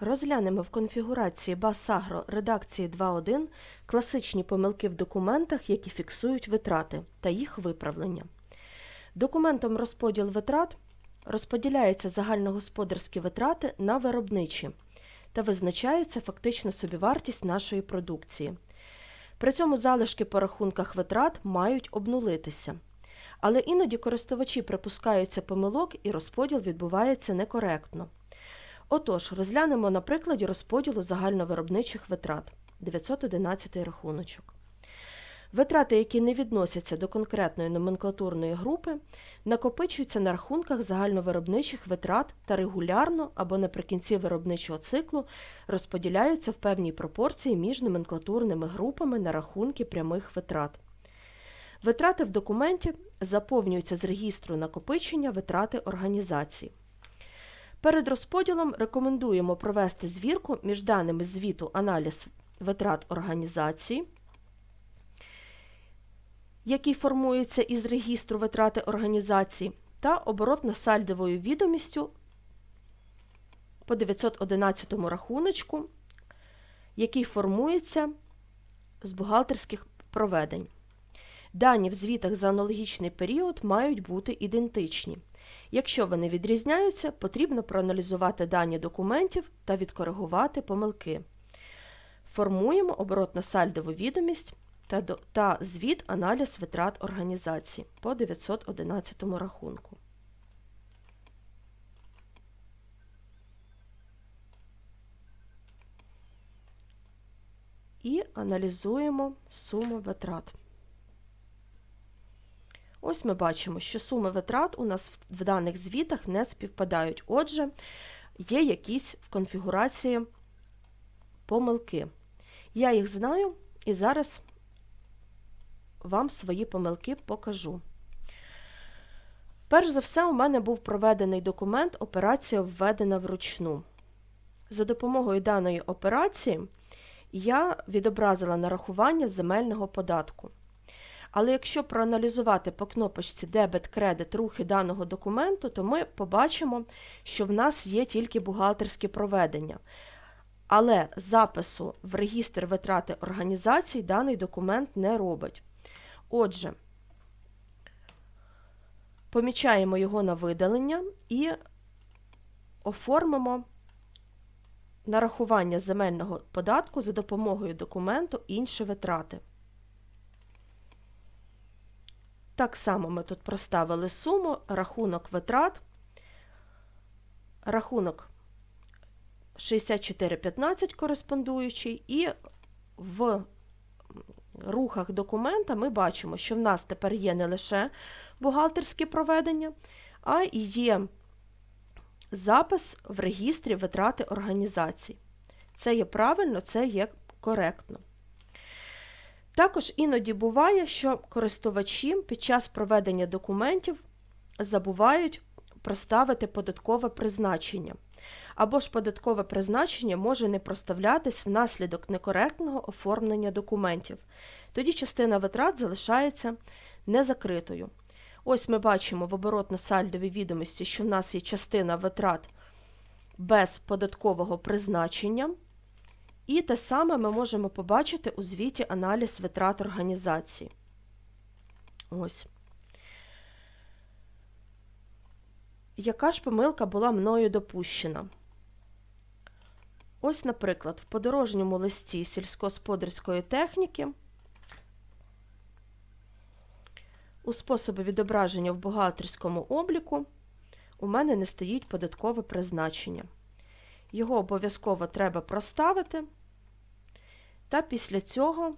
Розглянемо в конфігурації Басагро редакції 2.1 класичні помилки в документах, які фіксують витрати та їх виправлення. Документом розподіл витрат розподіляються загальногосподарські витрати на виробничі та визначається фактична собівартість нашої продукції. При цьому залишки по рахунках витрат мають обнулитися. Але іноді користувачі припускаються помилок і розподіл відбувається некоректно. Отож, розглянемо на прикладі розподілу загальновиробничих витрат 911 рахуночок. Витрати, які не відносяться до конкретної номенклатурної групи, накопичуються на рахунках загальновиробничих витрат та регулярно або наприкінці виробничого циклу розподіляються в певній пропорції між номенклатурними групами на рахунки прямих витрат. Витрати в документі заповнюються з регістру накопичення витрати організації. Перед розподілом рекомендуємо провести звірку між даними звіту аналіз витрат організації, який формується із регістру витрати організації, та оборотно-сальдовою відомістю по 911 рахуночку, який формується з бухгалтерських проведень. Дані в звітах за аналогічний період мають бути ідентичні. Якщо вони відрізняються, потрібно проаналізувати дані документів та відкоригувати помилки. Формуємо оборотно-сальдову відомість та, та звіт аналіз витрат організації по 911 рахунку. І аналізуємо суму витрат. Ось ми бачимо, що суми витрат у нас в даних звітах не співпадають. Отже, є якісь в конфігурації помилки. Я їх знаю і зараз вам свої помилки покажу. Перш за все, у мене був проведений документ Операція введена вручну. За допомогою даної операції я відобразила нарахування земельного податку. Але якщо проаналізувати по кнопочці дебет, кредит, рухи даного документу, то ми побачимо, що в нас є тільки бухгалтерські проведення. Але запису в регістр витрати організацій даний документ не робить. Отже, помічаємо його на видалення і оформимо нарахування земельного податку за допомогою документу інші витрати. Так само ми тут проставили суму, рахунок витрат, рахунок 6415 кореспондуючий, і в рухах документа ми бачимо, що в нас тепер є не лише бухгалтерські проведення, а і є запис в регістрі витрати організацій. Це є правильно, це є коректно. Також іноді буває, що користувачі під час проведення документів забувають проставити податкове призначення. Або ж податкове призначення може не проставлятись внаслідок некоректного оформлення документів. Тоді частина витрат залишається незакритою. Ось ми бачимо в оборотно-сальдовій відомості, що в нас є частина витрат без податкового призначення. І те саме ми можемо побачити у звіті аналіз витрат організації. Ось. Яка ж помилка була мною допущена? Ось, наприклад, в подорожньому листі сільськогосподарської техніки у способі відображення в бухгалтерському обліку у мене не стоїть податкове призначення. Його обов'язково треба проставити, та після цього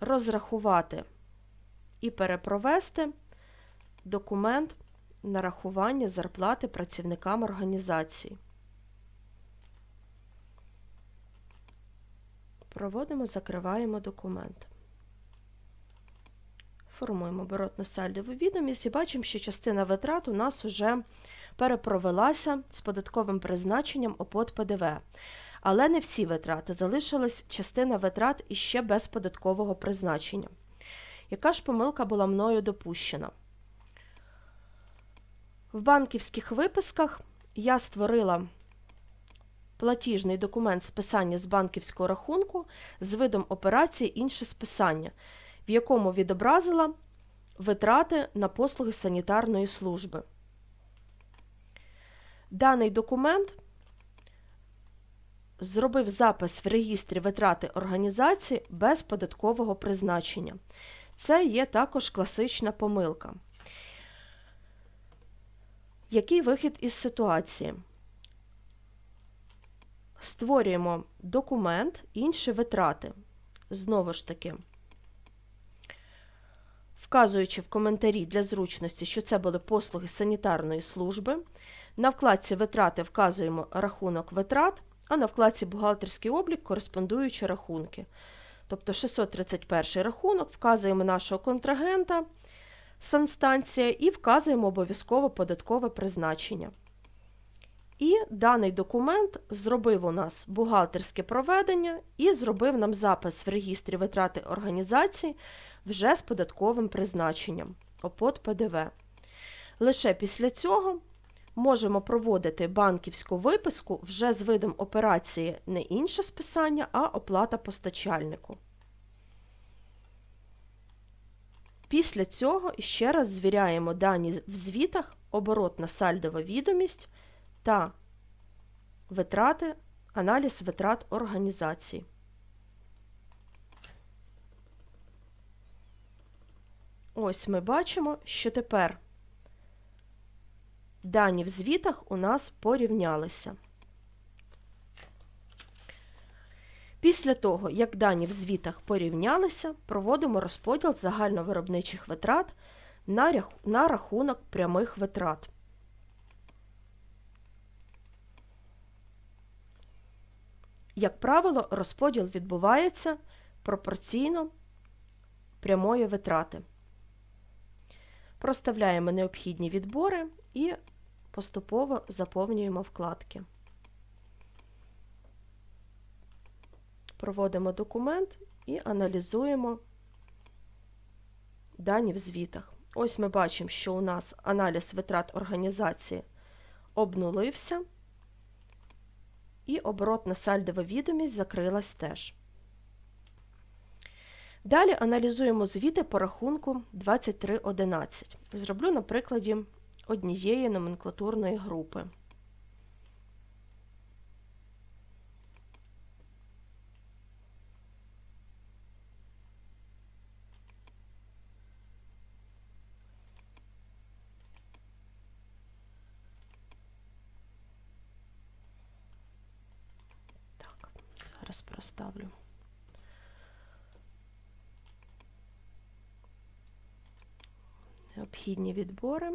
розрахувати і перепровести документ нарахування зарплати працівникам організації. Проводимо, закриваємо документ. Формуємо оборотно-сальдову відомість і бачимо, що частина витрат у нас вже перепровелася з податковим призначенням ОПОД ПДВ. Але не всі витрати. Залишилась частина витрат іще без податкового призначення. Яка ж помилка була мною допущена? В банківських виписках я створила платіжний документ списання з банківського рахунку з видом операції інше списання, в якому відобразила витрати на послуги санітарної служби. Даний документ зробив запис в регістрі витрати організації без податкового призначення. Це є також класична помилка. Який вихід із ситуації? Створюємо документ, інші витрати. Знову ж таки, вказуючи в коментарі для зручності, що це були послуги санітарної служби. На вкладці витрати вказуємо рахунок витрат, а на вкладці бухгалтерський облік кореспондуючі рахунки. Тобто 631 рахунок, вказуємо нашого контрагента санстанція і вказуємо обов'язково податкове призначення. І даний документ зробив у нас бухгалтерське проведення і зробив нам запис в регістрі витрати організації вже з податковим призначенням ОПОД ПДВ. Лише після цього можемо проводити банківську виписку вже з видом операції не інше списання, а оплата постачальнику. Після цього ще раз звіряємо дані в звітах, оборотна сальдова відомість та витрати, аналіз витрат організації. Ось ми бачимо, що тепер дані в звітах у нас порівнялися. Після того, як дані в звітах порівнялися, проводимо розподіл загальновиробничих витрат на рахунок прямих витрат. Як правило, розподіл відбувається пропорційно прямої витрати. Проставляємо необхідні відбори і поступово заповнюємо вкладки. Проводимо документ і аналізуємо дані в звітах. Ось ми бачимо, що у нас аналіз витрат організації обнулився, і оборотна сальдова відомість закрилась теж. Далі аналізуємо звіти по рахунку 2311. Зроблю на прикладі однієї номенклатурної групи. Так, зараз проставлю. Необхідні відбори.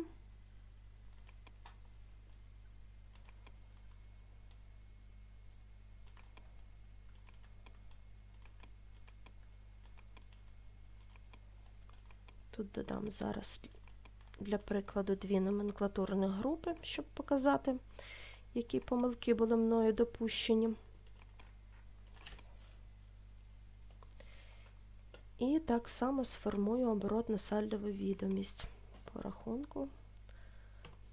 Тут додам зараз для прикладу дві номенклатурні групи, щоб показати, які помилки були мною допущені. І так само сформую оборотну сальдову відомість по рахунку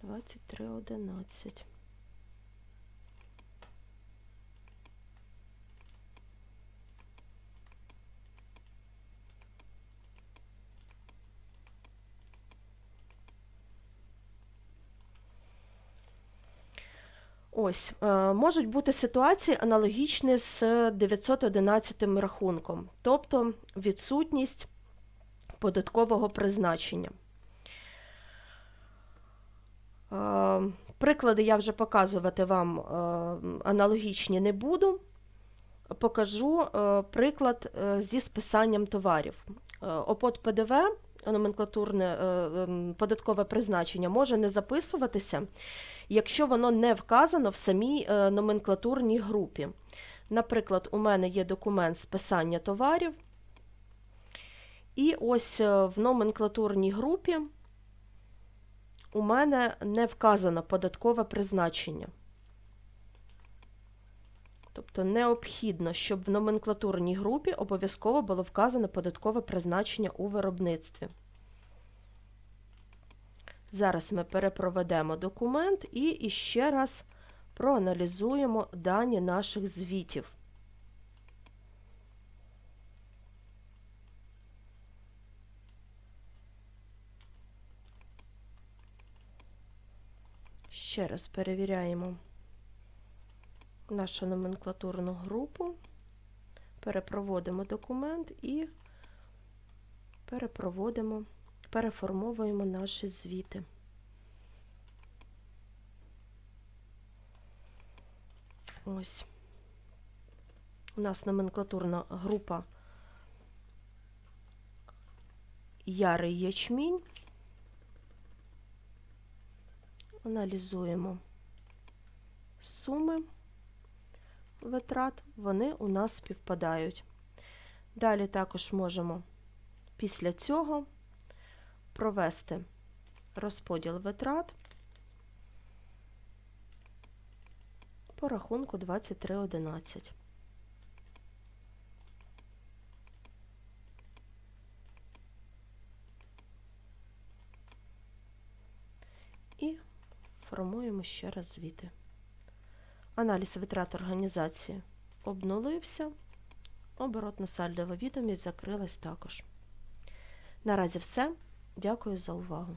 2311. Ось, е, можуть бути ситуації аналогічні з 911 рахунком, тобто відсутність податкового призначення. Е, приклади я вже показувати вам е, аналогічні не буду. Покажу приклад зі списанням товарів. ОПОД ПДВ, номенклатурне податкове призначення, може не записуватися якщо воно не вказано в самій е, номенклатурній групі. Наприклад, у мене є документ списання товарів, і ось е, в номенклатурній групі у мене не вказано податкове призначення. Тобто необхідно, щоб в номенклатурній групі обов'язково було вказано податкове призначення у виробництві. Зараз ми перепроведемо документ і іще раз проаналізуємо дані наших звітів. Ще раз перевіряємо нашу номенклатурну групу, перепроводимо документ і перепроводимо, переформовуємо наші звіти. Ось. У нас номенклатурна група ярий ячмінь. Аналізуємо суми витрат, вони у нас співпадають. Далі також можемо після цього провести розподіл витрат по рахунку 2311. І формуємо ще раз звіти. Аналіз витрат організації обнулився. Оборотна сальдова відомість закрилась також. Наразі все. Дякую за увагу.